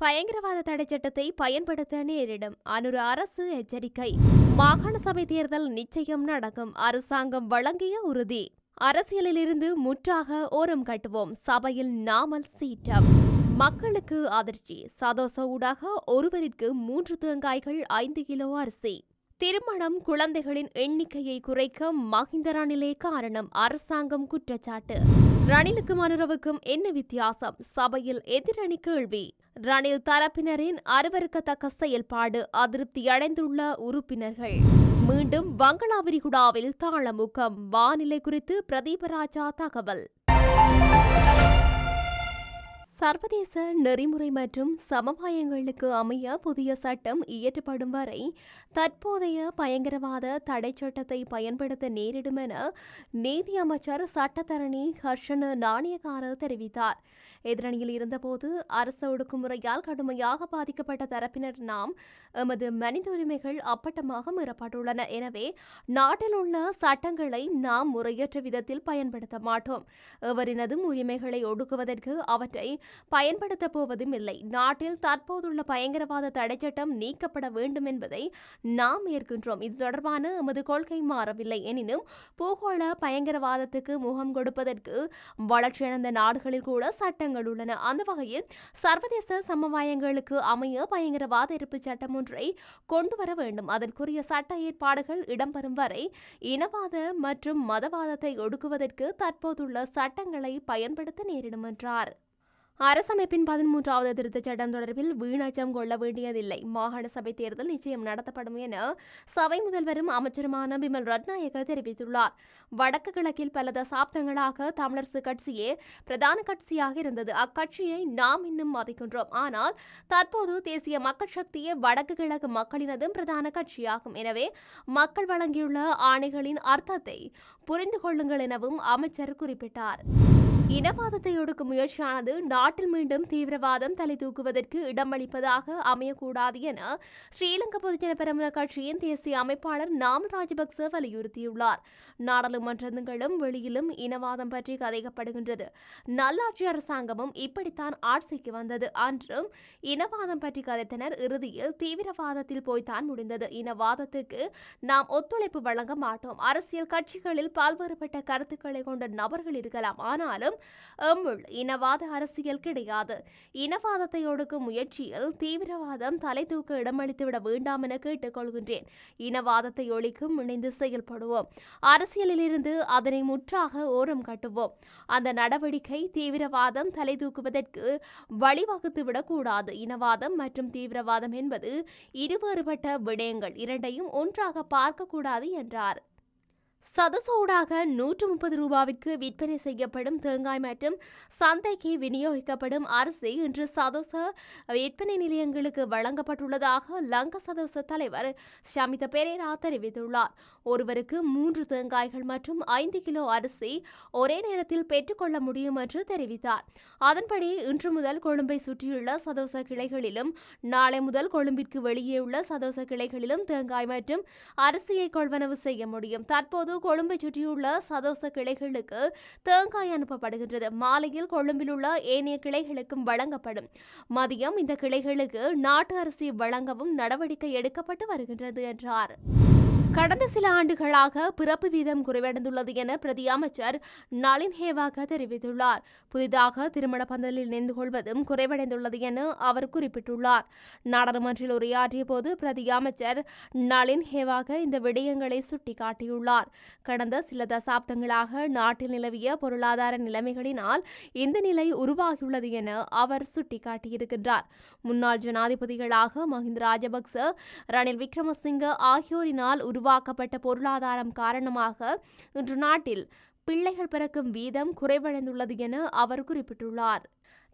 பயங்கரவாத தடைச் சட்டத்தை பயன்படுத்த நேரிடும். அனுரு அரசு எச்சரிக்கை. மாகாண சபை தேர்தல் நிச்சயம் நடக்கும். அரசாங்கம் வழங்கிய உறுதி. அரசியலிலிருந்து முற்றாக ஓரம் கட்டுவோம். சபையில் நாமல் சீற்றம். மக்களுக்கு அதிர்ச்சி. சதோச ஊடாக ஒருவரிற்கு மூன்று தேங்காய்கள் ஐந்து கிலோ அரிசி. திருமணம் குழந்தைகளின் எண்ணிக்கையை குறைக்க மஹிந்த ரணிலே காரணம் அரசாங்கம் குற்றச்சாட்டு. ரணிலுக்கும் அனுரவுக்கும் என்ன வித்தியாசம்? சபையில் எதிரணி கேள்வி. ரணில் தரப்பினரின் அருவருக்கத்தக்க செயல்பாடு அதிருப்தியடைந்துள்ள உறுப்பினர்கள். மீண்டும் வங்களா விரிகுடாவில் தாளமுகம். வானிலை குறித்து பிரதீபராஜா தகவல். சர்வதேச நெறிமுறை மற்றும் சமவாயங்களுக்கு அமைய புதிய சட்டம் இயற்றப்படும் வரை தற்போதைய பயங்கரவாத தடை சட்டத்தை பயன்படுத்த நேரிடும் என நீதி அமைச்சர் சட்டத்தரணி ஹர்ஷன நாணயக்கார தெரிவித்தார். எதிரணியில் இருந்தபோது அரசு ஒடுக்குமுறையால் கடுமையாக பாதிக்கப்பட்ட தரப்பினர் நாம் எமது மனித உரிமைகள் அப்பட்டமாக மீறப்பட்டுள்ளன. எனவே நாட்டில் உள்ள சட்டங்களை நாம் முறையற்ற விதத்தில் பயன்படுத்த மாட்டோம். எவரினதும் உரிமைகளை ஒடுக்குவதற்கு அவற்றை பயன்படுத்தப் போவதும் இல்லை. நாட்டில் தற்போதுள்ள பயங்கரவாத தடைச்சட்டம் நீக்கப்பட வேண்டும் என்பதை நாம் ஏற்கின்றோம். இது தொடர்பான எமது கொள்கை மாறவில்லை. எனினும் பூகோள பயங்கரவாதத்துக்கு முகம் கொடுப்பதற்கு வளர்ச்சியடைந்த நாடுகளில் கூட சட்டங்கள் உள்ளன. அந்த வகையில் சர்வதேச சமவாயங்களுக்கு அமைய பயங்கரவாத எதிர்ப்பு சட்டம் ஒன்றை கொண்டு வர வேண்டும். அதற்குரிய சட்ட ஏற்பாடுகள் இடம்பெறும் வரை இனவாத மற்றும் மதவாதத்தை ஒடுக்குவதற்கு தற்போதுள்ள சட்டங்களை பயன்படுத்த நேரிடும் என்றார். அரசமைப்பின் பதிமூன்றாவது திருத்தச் சட்டம் தொடர்பில் வீணச்சம் கொள்ள வேண்டியதில்லை. மாகாண சபை தேர்தல் நிச்சயம் நடத்தப்படும் என சபை முதல்வரும் அமைச்சருமான பிமல் ரத்நாயக தெரிவித்துள்ளார். வடக்கு கிழக்கில் பல தசாப்தங்களாக தமிழரசு கட்சியே பிரதான கட்சியாக இருந்தது. அக்கட்சியை நாம் இன்னும் மதிக்கின்றோம். ஆனால் தற்போது தேசிய மக்கள் சக்தியே வடக்கு கிழக்கு மக்களினதும் பிரதான கட்சியாகும். எனவே மக்கள் வழங்கியுள்ள ஆணைகளின் அர்த்தத்தை புரிந்து கொள்ளுங்கள் எனவும் அமைச்சர் குறிப்பிட்டார். இனவாதத்தை ஒடுக்கும் முயற்சியானது நாட்டில் மீண்டும் தீவிரவாதம் தலை தூக்குவதற்கு இடமளிப்பதாக அமையக்கூடாது என ஸ்ரீலங்கா பொதுஜன பெரமுன கட்சியின் தேசிய அமைப்பாளர் நாம் ராஜபக்ச வலியுறுத்தியுள்ளார். நாடாளுமன்றங்களும் வெளியிலும் இனவாதம் பற்றி கதைக்கப்படுகின்றது. நல்லாட்சி அரசாங்கமும் இப்படித்தான் ஆட்சிக்கு வந்தது. அன்றும் இனவாதம் பற்றி கதைத்தனர். இறுதியில் தீவிரவாதத்தில் போய்தான் முடிந்தது. இனவாதத்துக்கு நாம் ஒத்துழைப்பு வழங்க மாட்டோம். அரசியல் கட்சிகளில் பல்வேறுபட்ட கருத்துக்களை கொண்ட நபர்கள் இருக்கலாம். ஆனாலும் எம்முள் இனவாத அரசியல் கிடையாது. இனவாதத்தை ஒடுக்கும் முயற்சியில் தீவிரவாதம் தலை தூக்க இடமளித்துவிட வேண்டாம் என கேட்டுக்கொள்கின்றேன். இனவாதத்தை ஒழிக்கும் இணைந்து செயல்படுவோம். அரசியலிலிருந்து அதனை முற்றாக ஓரம் கட்டுவோம். அந்த நடவடிக்கை தீவிரவாதம் தலை தூக்குவதற்கு வழிவகுத்து விடக்கூடாது இனவாதம் மற்றும் தீவிரவாதம் என்பது இருவேறுபட்ட விடயங்கள். இரண்டையும் ஒன்றாக பார்க்கக்கூடாது என்றார். சதசோடாக நூற்று முப்பது ரூபாவிற்கு விற்பனை செய்யப்படும் தேங்காய் மற்றும் சந்தைக்கு விநியோகிக்கப்படும் அரிசி இன்று சதோச விற்பனை நிலையங்களுக்கு வழங்கப்பட்டுள்ளதாக லங்க சதோச தலைவர் ஷமித பெரேரா தெரிவித்துள்ளார். ஒருவருக்கு மூன்று தேங்காய்கள் மற்றும் ஐந்து கிலோ அரிசி ஒரே நேரத்தில் பெற்றுக்கொள்ள முடியும் என்று தெரிவித்தார். அதன்படி இன்று முதல் கொழும்பை சுற்றியுள்ள சதோச கிளைகளிலும் நாளை முதல் கொழும்பிற்கு வெளியே உள்ள சதோச கிளைகளிலும் தேங்காய் மற்றும் அரிசியை கொள்வனவு செய்ய முடியும். தற்போது கொழும்பை சுற்றியுள்ள சதோச கிளைகளுக்கு தேங்காய் அனுப்பப்படுகின்றது. மாலையில் கொழும்பில் உள்ள ஏனைய கிளைகளுக்கும் வழங்கப்படும். மதியம் இந்த கிளைகளுக்கு நாட்டு அரிசி வழங்கவும் நடவடிக்கை எடுக்கப்பட்டு வருகின்றது என்றார். கடந்த சில ஆண்டுகளாக பிறப்பு வீதம் குறைவடைந்துள்ளது என பிரதி அமைச்சர் நளின் ஹேவாக தெரிவித்துள்ளார். புதிதாக திருமண பந்தலில் இணைந்து கொள்வதும் குறைவடைந்துள்ளது என அவர் குறிப்பிட்டுள்ளார். நாடாளுமன்றில் உரையாற்றிய போது பிரதி அமைச்சர் நளின் ஹேவாக இந்த விடயங்களை சுட்டிக்காட்டியுள்ளார். கடந்த சில தசாப்தங்களாக நாட்டில் நிலவிய பொருளாதார நிலைமைகளினால் இந்த நிலை உருவாகியுள்ளது என அவர் சுட்டிக்காட்டியிருக்கின்றார். முன்னாள் ஜனாதிபதிகளாக மஹிந்த ராஜபக்ச ரணில் விக்ரமசிங்க ஆகியோரினால் உருவாக்கப்பட்ட பொருளாதாரம் காரணமாக இன்று நாட்டில் பிள்ளைகள் பிறக்கும் வீதம் குறைவடைந்துள்ளது என அவர் குறிப்பிட்டுள்ளார்.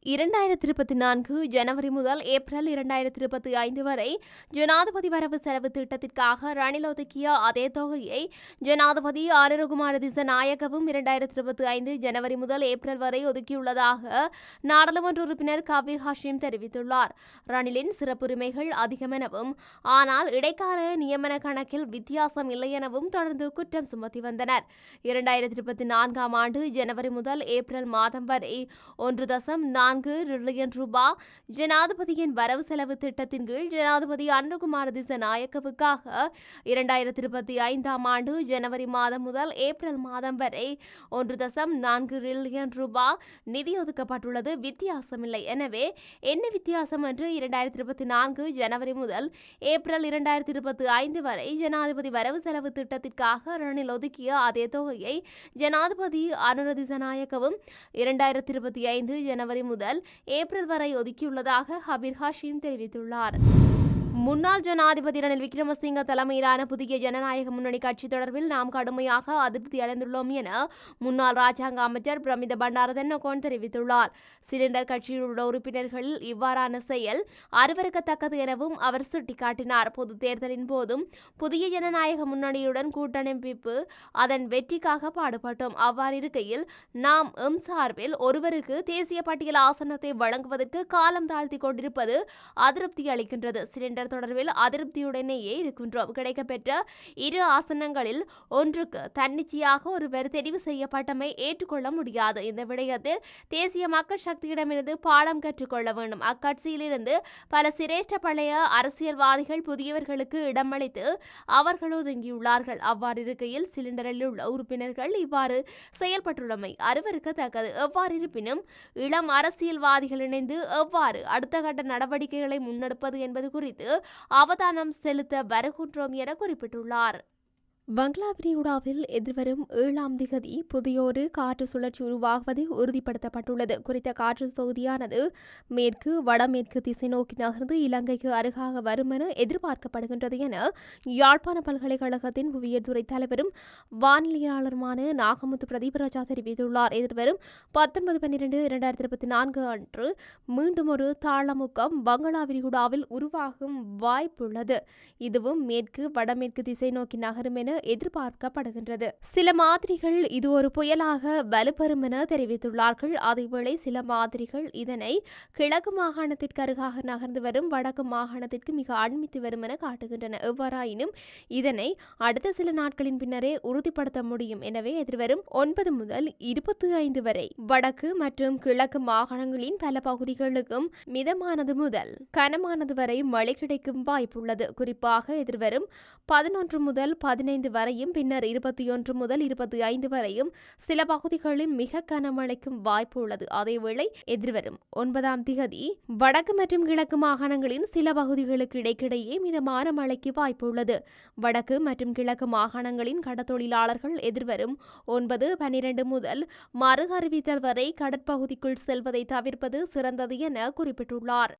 இரண்டாயிரத்தி இருபத்தி நான்கு ஜனவரி முதல் ஏப்ரல் இரண்டாயிரத்தி இருபத்தி ஐந்து வரை ஜனாதிபதி வரவு செலவு திட்டத்திற்காக ரணில் ஒதுக்கிய அதே தொகையை ஜனாதிபதி ஆனரகுமார திசநாயகவும் இரண்டாயிரத்தி இருபத்தி ஐந்து ஜனவரி முதல் ஏப்ரல் வரை ஒதுக்கியுள்ளதாக நாடாளுமன்ற உறுப்பினர் கபீர் ஹஷீம் தெரிவித்துள்ளார். ரணிலின் சிறப்புரிமைகள் அதிகமெனவும் ஆனால் இடைக்கால நியமன கணக்கில் வித்தியாசம் இல்லை எனவும் தொடர்ந்து குற்றம் சுமத்தி வந்தனர். இரண்டாயிரத்தி இருபத்தி நான்காம் ஆண்டு ஜனவரி முதல் ஏப்ரல் மாதம் வரை ஒன்று தசம் நான்கு ரில்லியன் ரூபாய் ஜனாதிபதியின் வரவு செலவு திட்டத்தின் கீழ் ஜனாதிபதி அன்ருகுமார திசநாயக்கவுக்காக இரண்டாயிரத்தி இருபத்தி ஐந்தாம் ஆண்டு ஜனவரி மாதம் முதல் ஏப்ரல் மாதம் வரை ஒன்று தசம் நான்கு ரில்லியன் ரூபாய் நிதி ஒதுக்கப்பட்டுள்ளது. வித்தியாசமில்லை. எனவே என்ன வித்தியாசம் என்று இரண்டாயிரத்தி இருபத்தி நான்கு ஜனவரி முதல் ஏப்ரல் இரண்டாயிரத்தி இருபத்தி ஐந்து வரை ஜனாதிபதி வரவு செலவு திட்டத்திற்காக ரணில் ஒதுக்கிய அதே தொகையை ஜனாதிபதி அனுரதிசநாயக்கவும் இரண்டாயிரத்தி இருபத்தி ஐந்து ஜனவரி முதல் ஏப்ரல் வரை ஒதுக்கியுள்ளதாக ஹபீர் ஹாஷிம் தெரிவித்துள்ளார். முன்னாள் ஜனாதிபதி ரணில் விக்ரமசிங்க தலைமையிலான புதிய ஜனநாயக முன்னணி கட்சி தொடர்பில் நாம் கடுமையாக அதிருப்தி அடைந்துள்ளோம் என முன்னாள் ராஜாங்க அமைச்சர் பிரமித பண்டாரதன்னகோன் தெரிவித்துள்ளார். சிலிண்டர் கட்சியில் உள்ள உறுப்பினர்களில் இவ்வாறான செயல் அருவருக்கத்தக்கது எனவும் அவர் சுட்டிக்காட்டினார். பொது தேர்தலின் போதும் புதிய ஜனநாயக முன்னணியுடன் கூட்டமைப்பு அதன் வெற்றிக்காக பாடுபட்டோம். அவ்வாறு இருக்கையில் நாம் எம் சார்பில் ஒருவருக்கு தேசிய பட்டியல் ஆசனத்தை வழங்குவதற்கு காலம் தாழ்த்தி கொண்டிருப்பது அதிருப்தி அளிக்கின்றது. சிலிண்டர் தொடர்பில் அதிருப்தியுடனேயே இருக்கின்றோம். கிடைக்கப்பெற்ற இரு ஆசனங்களில் ஒன்றுக்கு தன்னிச்சையாக ஒருவர் தெரிவு செய்யப்பட்டமை ஏற்றுக்கொள்ள முடியாது. இந்த விடயத்தில் தேசிய மக்கள் சக்தியிடமிருந்து பாடம் கற்றுக்கொள்ள வேண்டும். அக்கட்சியிலிருந்து பல சிரேஷ்ட பழைய அரசியல்வாதிகள் புதியவர்களுக்கு இடமளித்து அவர்கள் ஒதுங்கியுள்ளார்கள். அவ்வாறு இருக்கையில் சிலிண்டரில் உள்ள உறுப்பினர்கள் இவ்வாறு செயல்பட்டுள்ளமை அருவருக்கத்தக்கது. எவ்வாறு இருப்பினும் இளம் அரசியல்வாதிகள் இணைந்து எவ்வாறு அடுத்த கட்ட நடவடிக்கைகளை முன்னெடுப்பது என்பது குறித்து அவதானம் செலுத்த வருகின்றோம் என குறிப்பிட்டுள்ளார். பங்களா விரிகுடாவில் எதிர்வரும் ஏழாம் திகதி புதியொரு காற்று சுழற்சி உருவாகுவது உறுதிப்படுத்தப்பட்டுள்ளது. குறித்த காற்று தொகுதியானது மேற்கு வடமேற்கு திசை நோக்கி நகர்ந்து இலங்கைக்கு அருகாக வரும் என எதிர்பார்க்கப்படுகின்றது என யாழ்ப்பாண பல்கலைக்கழகத்தின் புவியியல் துறை தலைவரும் வானிலையாளருமான நாகமுத்து பிரதீபராஜா தெரிவித்துள்ளார். எதிர்வரும் பத்தொன்பது பன்னிரண்டு இரண்டாயிரத்தி இருபத்தி நான்கு அன்று மீண்டும் ஒரு தாளமுக்கம் பங்களாவிரிகுடாவில் உருவாகும் வாய்ப்புள்ளது. இதுவும் மேற்கு வடமேற்கு திசை நோக்கி நகரும் என எதிர்பார்க்கப்படுகின்றது. சில மாதிரிகள் இது ஒரு புயலாக வலுப்பெறும் என தெரிவித்துள்ளார்கள். அதேவேளை சில மாதிரிகள் இதனை கிழக்கு மாகாணத்திற்கு அருகாக நகர்ந்து வரும் வடக்கு மாகாணத்திற்கு மிக அண்மித்து வரும் என காட்டுகின்றன. எவ்வாறாயினும் இதனை அடுத்த சில நாட்களின் பின்னரே உறுதிப்படுத்த முடியும். எனவே எதிர்வரும் ஒன்பது முதல் இருபத்தி ஐந்து வரை வடக்கு மற்றும் கிழக்கு மாகாணங்களின் பல பகுதிகளுக்கும் மிதமானது முதல் கனமானது வரை மழை கிடைக்கும் வாய்ப்புள்ளது. குறிப்பாக எதிர்வரும் பதினொன்று முதல் பதினைந்து ஐந்து வரையும் பின்னர் இருபத்தி ஒன்று முதல் இருபத்தி ஐந்து வரையும் சில பகுதிகளில் மிக கனமழைக்கும் வாய்ப்பு உள்ளது. அதேவேளை எதிர்வரும் ஒன்பதாம் திகதி வடக்கு மற்றும் கிழக்கு மாகாணங்களின் சில பகுதிகளுக்கு இடைக்கிடையே மிதமான மழைக்கு வாய்ப்பு உள்ளது. வடக்கு மற்றும் கிழக்கு மாகாணங்களின் கடத்தொழிலாளர்கள் எதிர்வரும் ஒன்பது பனிரெண்டு முதல் மறு அறிவித்தல் வரை கடற்பகுதிக்குள் செல்வதை தவிர்ப்பது சிறந்தது என குறிப்பிட்டுள்ளார்.